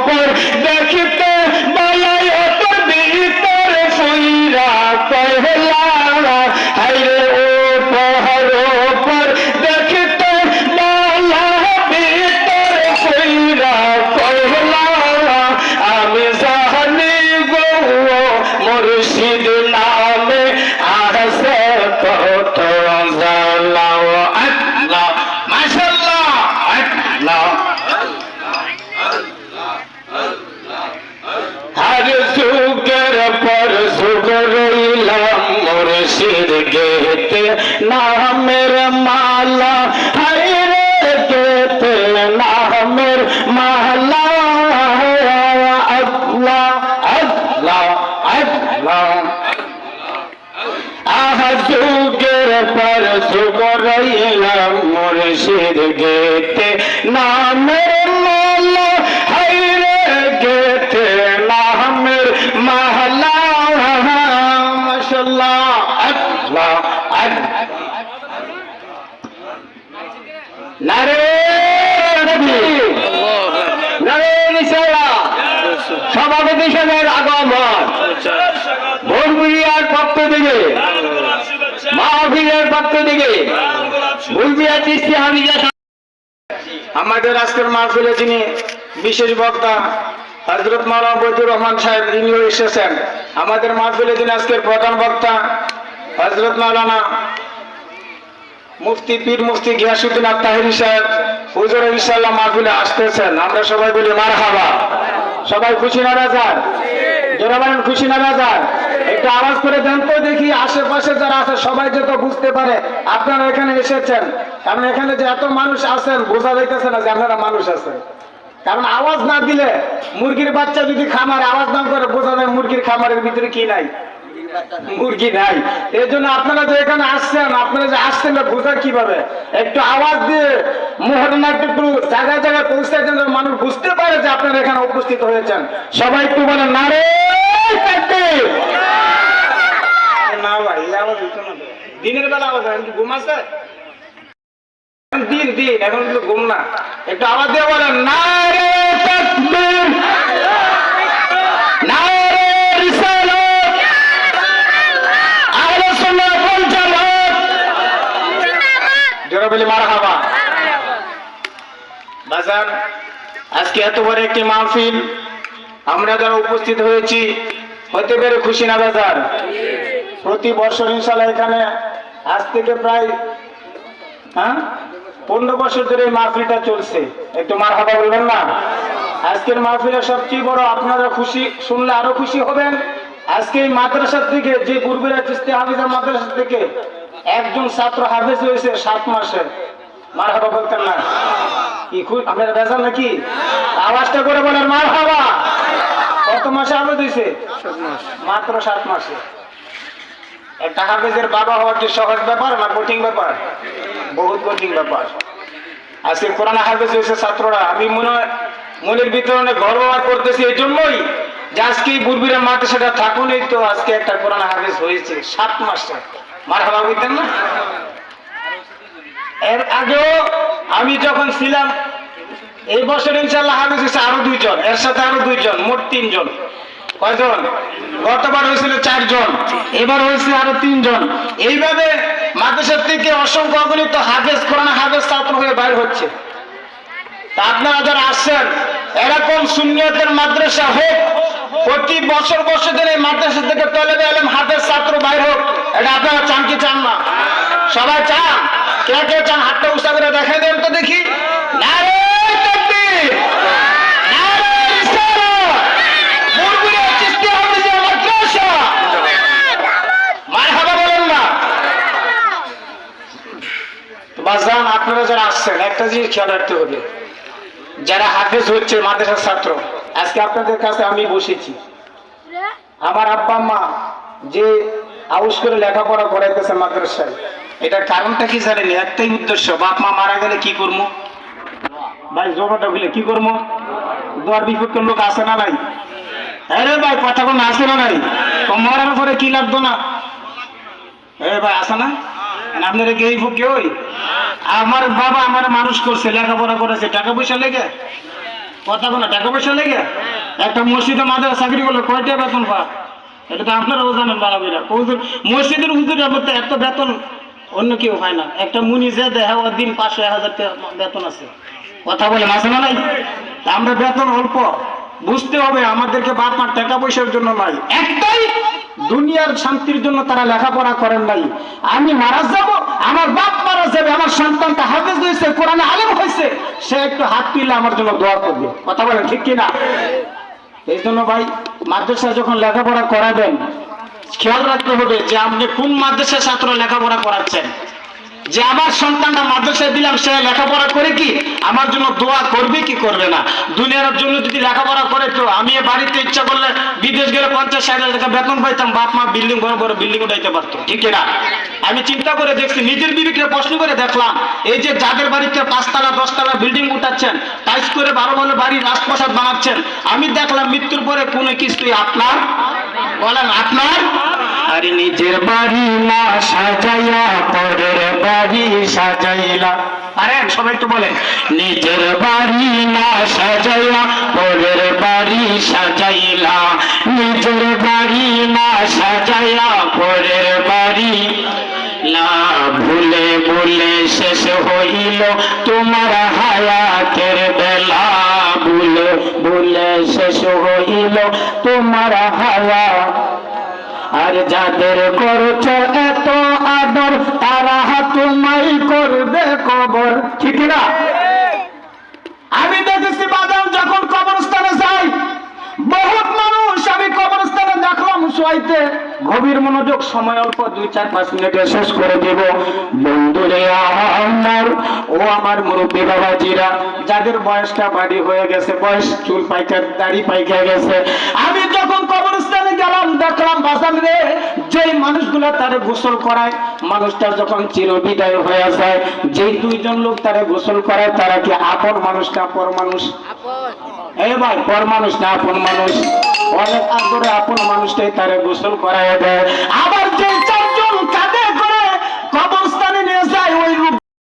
ওপর দেখিতে পর যুগ রইলাম মুর্শিদ গেতে। নামের মালা হাইরে গেতে নামের মাহলা মাশাল্লাহ আল্লাহ নারে সভাপতি সাহেবের আগমন। ভোরবুড়িয়ার পক্ষ থেকে মাহফিলের পক্ষ থেকে আমাদের আজকের মাহফিলে যিনি বিশেষ বক্তা হজরত মাওলানা বৈদুর রহমান সাহেব, তিনিও এসেছেন। আমাদের মাহফিলে যিনি আজকের প্রধান বক্তা হজরত মাওলানা মুফতি পীর মুফতি গিয়াসুদ্দিন আত্মাহিরি সাহেব, হুজুর ইনশাল্লাহ মাহফিলে আসতেছেন। আমরা সবাই বলি মার হাবা সবাই খুশি না রাজার? যারা বলেন খুশি না রাজার? একটু আওয়াজ করে দেন তো দেখি। আশেপাশে যারা আছে, সবাই যত বুঝতে পারে, আপনারা এখানে এসেছেন। কারণ এখানে যে এত মানুষ আছেন, বোঝা যাইতেছে না যে আপনারা মানুষ আছেন। কারণ আওয়াজ না দিলে মুরগির বাচ্চা যদি খামারে, আওয়াজ না করে বোঝা যায় মুরগির খামারের ভিতরে কি নাই? মুরগি নাই। এই জন্য আপনারা যে এখানে আসছেন, আপনারা যে আসছেন না, বোঝা কীভাবে? একটু আওয়াজ দিয়ে মোহরনা একটু জায়গায় জায়গায় পৌঁছায় মানুষ বুঝতে পারে যে আপনারা এখানে উপস্থিত হয়েছেন। সবাই একটু বলেন না রে তাকবীর! না ভাই এই আওয়াজ হইতো না তো। দিনের বেলা আওয়াজ হয় ঘুম আছে দিন দিন, এখন কিন্তু ঘুম না একটু আওয়াজ দিয়ে বলেন না রে তাকবীর! না রে রিসালাত! আহলে সুন্নাহ ওয়াল জামাত! জোরে বাজার আজকে এত বড় একটি মাহফিল, আমরা যারা উপস্থিত হয়েছি, হতে পেরে খুশি না বাজার প্রতি বছর ইনশাল্লাহ এখানে আজ থেকে প্রায় হ্যাঁ? পনেরো বছর ধরে এই মাহফিলটা চলছে। একটু মার হাবা বলবেন না? আজকের মাহফিলের সবচেয়ে বড় আপনারা খুশি শুনলে আরও খুশি হবেন। আজকে এই মাদ্রাসা থেকে যে পূর্বের চিস্তি হাফিজা মাদ্রাসা থেকে একজন ছাত্র হাফেজ হয়েছে সাত মাসে মার হাবা বলতেন না? কি আপনারা বেজাল নাকি? আওয়াজটা করে বলেন মার হাবা কত মাসে আলো দিছে? মাত্র সাত মাসে। একটা হাফেজের বাবা হওয়ার কি সহজ ব্যাপার না কঠিন ব্যাপার? বহুত কঠিন ব্যাপার। আজকে কোরআন হাফেজ হয়েছে ছাত্ররা, আমি মনে মনের অনেক গর্ব করতেছি এই জন্যই যে আজকে বুরবিরা মাঠে সেটা থাকুনই তো আজকে একটা কোরআন হাফেজ হয়েছে, সাত মাসে মার হাবা বুঝতেন না? এর আগেও আমি যখন ছিলাম, এই বছর ইনশাল্লাহ হাফেজ হয়েছে আরও দুইজন, এর সাথে আরও দুইজন, মোট তিনজন। কয়জন? গতবার হয়েছিল চারজন, এবার হয়েছে আরও তিনজন। এইভাবে মাদ্রাসার থেকে অসংখ্য অগণিত হাফেজ, কোরআন হাফেজ ছাত্র হয়ে বাইর হচ্ছে। আপনারা যারা আসছেন, এরকম শূন্যতের মাদ্রাসা হোক, প্রতি বছর বছর ধরে মাদ্রাসা থেকে তলেবে এলাম হাফেজ ছাত্র বাইর হোক, এটা আপনারা চান কি চান না? সবাই চান? কে কে চান? হাতটা উৎসাহ করে দেখাই দেন তো দেখি নারে তাকবীর! নারে রিসালাত! মুরগিরা চিস্তি হাফিজের মাদ্রাসা! মারহাবা বলেন না তো বাজান আপনারা যারা আসছেন, একটা জিনিস খেয়াল রাখতে হবে। যারা হাফেজ হচ্ছে, মাদ্রাসার ছাত্র, আজকে আপনাদের কাছে আমি বসেছি। আমার আব্বা মা যে আউস করে লেখাপড়া করাইতেছে মাদ্রাসায়, এটার কারণটা কি জানেন? একটাই উদ্দেশ্য, বাপ মা মারা গেলে কি করব? ভাই, জমাটা হইলে কি করব? দর বিপদ লোক আসে না নাই? আরে ভাই, কথা কোনো আসে না নাই? মরার পরে কি লাগতো না? এ ভাই আসে না? আপনারা কেউই আমার বাবা আমার মানুষ করছে, লেখাপড়া করেছে, টাকা পয়সা লেগে? কথা কোনো টাকা পয়সা লেগে? একটা মসজিদে মাদ্রাসা চাকরি করলে, কয়টা বেতন পা এটা তো আপনারাও জানেন হুজুর মসজিদের হুজুরের মধ্যে এত বেতন অন্য কেউ হয় না। একটা মুনি যে দেয় দিন পাঁচশো হাজার বেতন আছে। কথা বলে মাসে না আমরা বেতন অল্প। বুঝতে হবে আমাদেরকে বাপ মার টাকা পয়সার জন্য নয় একটাই, দুনিয়ার শান্তির জন্য তারা লেখাপড়া করেন নাই। আমি মারা যাব, আমার বাপ মারা যাবে, আমার সন্তানটা হাফেজ হয়েছে, কোরআনে আলেম হয়েছে, সে একটু হাত তুললে আমার জন্য দোয়া করবে। কথা বলেন ঠিক কিনা? এই জন্য ভাই, মাদ্রাসায় যখন লেখাপড়া করাবেন, খেয়াল রাখতে হবে যে আপনি কোন মাদ্রাসায় ছাত্র লেখাপড়া করাচ্ছেন। যে আমার সন্তানটা মাদ্রাসায় দিলাম, সে লেখাপড়া করে কি? আমার জন্য দোয়া করবে কি করবে না? দুনিয়ার জন্য যদি লেখাপড়া করে তো আমি বাড়িতে ইচ্ছা করলে বিদেশ গেলে পঞ্চাশ, ষাট হাজার টাকা বেতন পাইতাম, বাপ মা বিল্ডিং বড় বড় বিল্ডিং উঠাইতে পারতো, ঠিক না আমি চিন্তা করে দেখছি, নিজের বিবেককে প্রশ্ন করে দেখলাম, এই যে যাদের বাড়িতে পাঁচতলা, দশতলা বিল্ডিং উঠাচ্ছেন টাইস করে বারো বলে বাড়ি, রাজপ্রসাদ বানাচ্ছেন, আমি দেখলাম মৃত্যুর পরে কোনো কিছুই আপনার, বলেন আপনার আরে নিজের বাড়ি না সাজাইয়া পরের বাড়ি সাজাইলা। পারেন সবাই একটু বলেন। নিজের বাড়ি না সাজাইয়া পরের বাড়ি সাজাইলা। নিজের বাড়ি না সাজাইয়া পরের বাড়ি। না ভুলে ভুলে শেষ হইল তোমার হায়াতের বেলা। ভুলে ভুলে শেষ হইল তোমার হায়া। আর যাদের করছ এত আদর, তারা তোমায় করবে কবর। ঠিক না আমি দেখেছি বাদাম যখন কবরস্থানে যাই বহুত মানুষ আমি কবরস্থানে দেখলাম শোয়াইতে। গভীর মনোযোগ, সময় অল্প, দুই, চার, পাঁচ মিনিটে শেষ করে দেব। বন্ধুরে আমার, ও আমার মুরব্বী বাবাজিরা, যাদের বয়সটা বাড়ি হয়ে গেছে, বয়স চুল পাইকা, দাড়ি পাইকা গেছে, আমি গেলাম দেখলাম বাসান রে যেই মানুষগুলা তারে গোসল করায় মানুষটা যখন চির বিদায় হয়ে যায় যেই দুইজন লোক তারে গোসল করায় তারা কি আপন মানুষ না পর মানুষ? এই ভাই পর মানুষ না আপন মানুষ? অনেক আগ্রহে আপন মানুষটাই তারে গোসল করায় দেয়। আবার যে